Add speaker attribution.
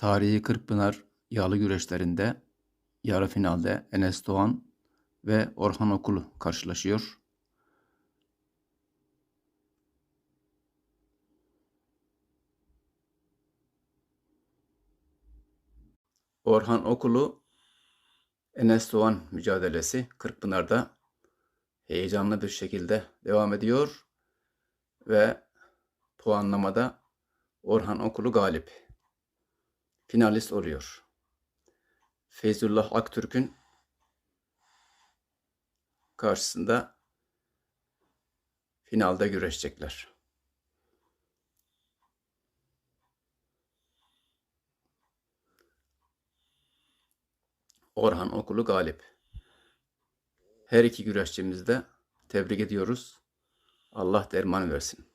Speaker 1: Tarihi Kırkpınar yağlı güreşlerinde yarı finalde Enes Doğan ve Orhan Okulu karşılaşıyor. Orhan Okulu Enes Doğan mücadelesi Kırkpınar'da heyecanlı bir şekilde devam ediyor ve puanlamada Orhan Okulu galip. Finalist oluyor. Feyzullah Aktürk'ün karşısında finalde güreşecekler. Orhan Okulu galip. Her iki güreşçimizi de tebrik ediyoruz. Allah derman versin.